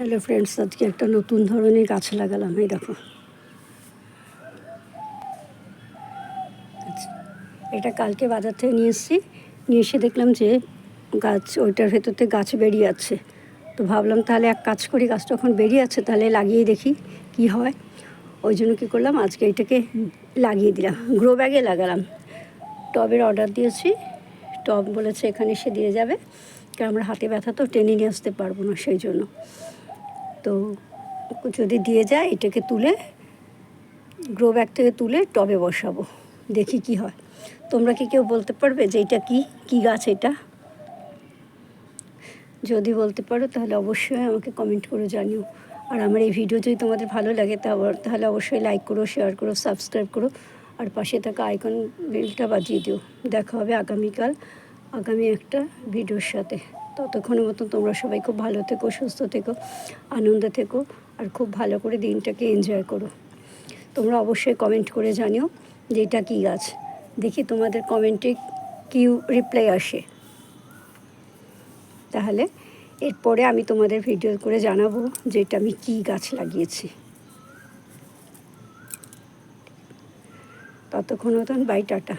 Hello friends আজকে একটা নতুন ধরনের গাছ লাগালাম, এই দেখো। এটা কালকে বাজার থেকে নিয়ে এসেছি। নিয়ে এসে দেখলাম যে গাছ, ওইটার ভেতর থেকে গাছ বেরিয়ে আছে। তো ভাবলাম তাহলে এক কাজ করি গাছটা যখন বেরিয়ে আছে তাহলে লাগিয়ে দেখি কি হয়। ওই জন্য কী করলাম, আজকে এটাকে লাগিয়ে দিলাম। গ্রো ব্যাগে লাগালাম। টবের অর্ডার দিয়েছি। টব বলেছে এখানে এসে দিয়ে যাবে। কারণ আমরা হাতে ব্যথা তো টেনে নিয়ে আসতে পারব না সেই জন্য। তো যদি দিয়ে যায়, এটাকে তুলে গ্রো ব্যাগ থেকে তুলে টবে বসাবো। দেখি কি হয়। তোমরা কি কেউ বলতে পারবে যে এটা কি? কি গাছ এটা? যদি বলতে পারো, তাহলে অবশ্যই আমাকে কমেন্ট করে জানিও। আর আমার এই ভিডিও যদি তোমাদের ভালো লাগে, তাহলে অবশ্যই লাইক করো শেয়ার করো সাবস্ক্রাইব করো, আর পাশে থাকা আইকন বেলটা বাজিয়ে দিও। দেখা হবে আগামীকাল। আগামী একটা ভিডিওর সাথে। ততক্ষণের মতন তোমরা সবাই খুব ভালো থেকো, সুস্থ থেকো, আনন্দে থেকো, আর খুব ভালো করে দিনটাকে এনজয় করো। তোমরা অবশ্যই কমেন্ট করে জানিও যে এটা কী গাছ। দেখি তোমাদের কমেন্টে কি রিপ্লাই আসে। তাহলে এরপরে আমি তোমাদের ভিডিও করে জানাব যে এটা আমি কী গাছ লাগিয়েছি। ততক্ষণ মতন বাই টাটা।